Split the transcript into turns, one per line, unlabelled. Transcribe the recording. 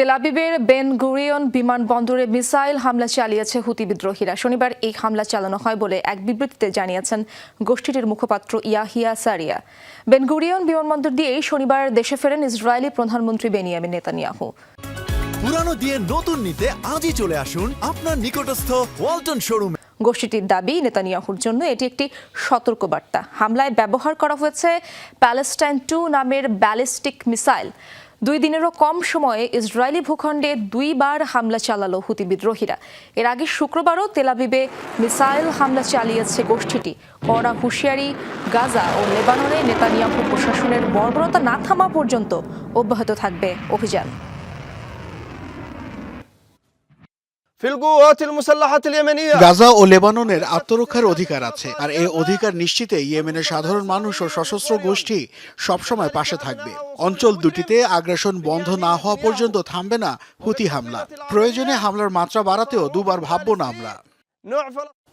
তেলাবিবের Ben Gurion বিমানবন্দরে missile হামলা চালিয়েছে হুতি বিদ্রোহীরা শনিবার এই হামলা চালানো হয় বলে এক বিবৃতিতে জানিয়েছেন গোষ্ঠীটির মুখপাত্র ইয়াহিয়া সারিয়া বেন গুরিয়ন বিমানবন্দর দিয়েই শনিবার দেশে ফেরেন ইসরায়েলি প্রধানমন্ত্রী বেনিয়ামিন নেতানিয়াহু
পুরানো দিয়ে নতুন নিতে আজই চলে আসুন আপনার নিকটস্থ ওয়ালটন শোরুমে
গোষ্ঠীটির দাবি নেতানিয়াহুর জন্য এটি একটি সতর্কবার্তা হামলায় ব্যবহার করা হয়েছে প্যালেস্টাইন টু নামের ব্যালিস্টিক মিসাইল দুই দিনেরও কম সময়ে ইসরায়েলি ভূখণ্ডে দুইবার হামলা চালালো হুতি বিদ্রোহীরা এর আগে শুক্রবারও তেলাবিবে মিসাইল হামলা চালিয়েছে গোষ্ঠীটি কড়া হুঁশিয়ারি গাজা ও লেবাননে নেতানিয়াহু প্রশাসনের বর্বরতা না থামা পর্যন্ত অব্যাহত থাকবে অভিযান
গাজা ও লেবাননের আত্মরক্ষার অধিকার আছে আর এই অধিকার নিশ্চিতে ইয়েমেনের সাধারণ মানুষ ও সশস্ত্র গোষ্ঠী সবসময় পাশে থাকবে অঞ্চল দুটিতে আগ্রাসন বন্ধ না হওয়া পর্যন্ত থামবে না হুতি হামলা প্রয়োজনে হামলার মাত্রা বাড়াতেও দুবার ভাববো না আমরা